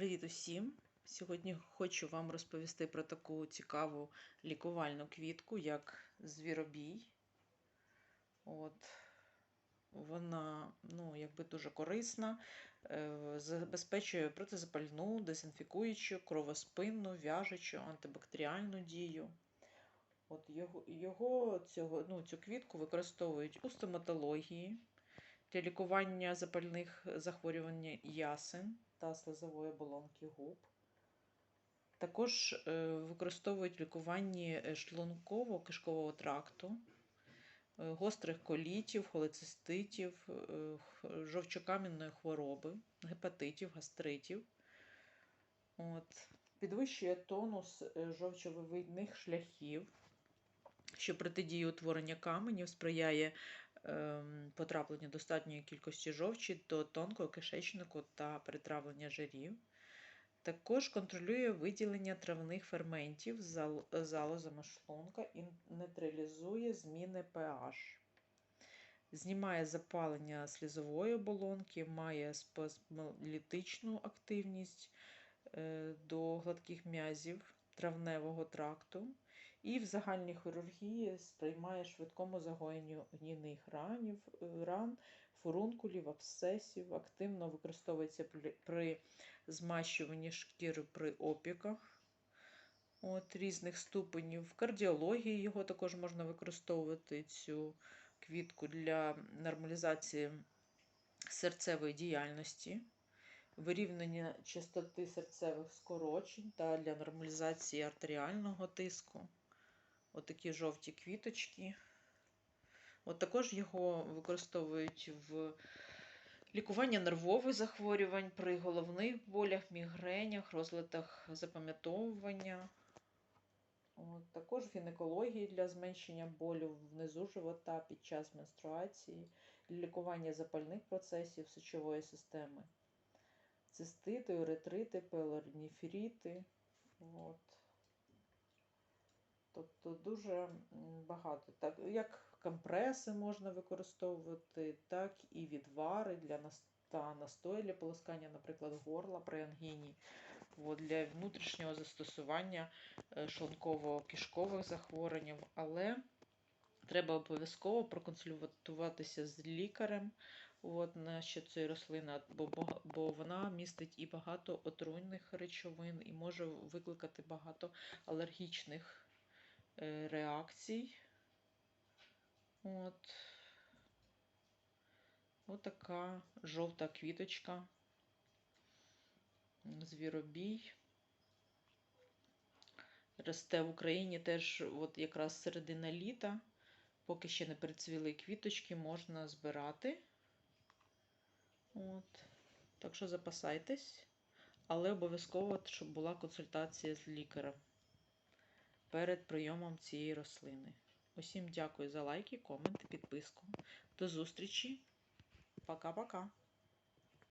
Привіт усім! Сьогодні хочу вам розповісти про таку цікаву лікувальну квітку, як звіробій. От. Вона ну, якби дуже корисна, е, забезпечує протизапальну, дезінфікуючу, кровоспинну, в'яжучу, антибактеріальну дію. От його, його цього, ну, цю квітку використовують у стоматології для лікування запальних захворювань ясен та слизової оболонки губ. Також е, використовують в лікуванні е, шлунково-кишкового тракту, е, гострих колітів, холециститів, жовчокам'яної хвороби, гепатитів, гастритів. От. Підвищує тонус жовчовивідних шляхів, що протидіє утворення каменів, сприяє ем, потрапленню достатньої кількості жовчі до тонкого кишечнику та перетравлення жирів. Також контролює виділення травних ферментів з зал- залозами шлунка і нейтралізує зміни pH. Знімає запалення слізової оболонки, має спазмолітичну активність е, до гладких м'язів травневого тракту. І в загальній хірургії сприймає швидкому загоєнню гнійних ранів, е, ран, фурункулів, абсцесів, активно використовується при- змащуванні шкіри при опіках от, різних ступенів. В кардіології його також можна використовувати цю квітку для нормалізації серцевої діяльності, вирівняння частоти серцевих скорочень та для нормалізації артеріального тиску. Отакі жовті квіточки. От також його використовують в лікуванні нервових захворювань при головних болях, мігренях, розладах запам'ятовування. От, також в гінекології для зменшення болю внизу живота під час менструації, для лікування запальних процесів сечової системи, цистити, уретрити, пелорніфріти. От. Тобто дуже багато. Так, як компреси можна використовувати, так і відвари для нас- та настої для полоскання, наприклад, горла при ангіні. От, для внутрішнього застосування е, шлунково-кишкових захворювань. Але треба обов'язково проконсультуватися з лікарем от, на що цієї рослини, бо, бо вона містить і багато отруйних речовин, і може викликати багато алергічних реакцій. От. Отака жовта квіточка. Звіробій. Росте в Україні теж от якраз середина літа. Поки ще не перецвіли квіточки, можна збирати. От. Так що запасайтесь, але обов'язково, щоб була консультація з лікарем перед прийомом цієї рослини. Усім дякую за лайки, коменти, підписку. До зустрічі. Пока-пока.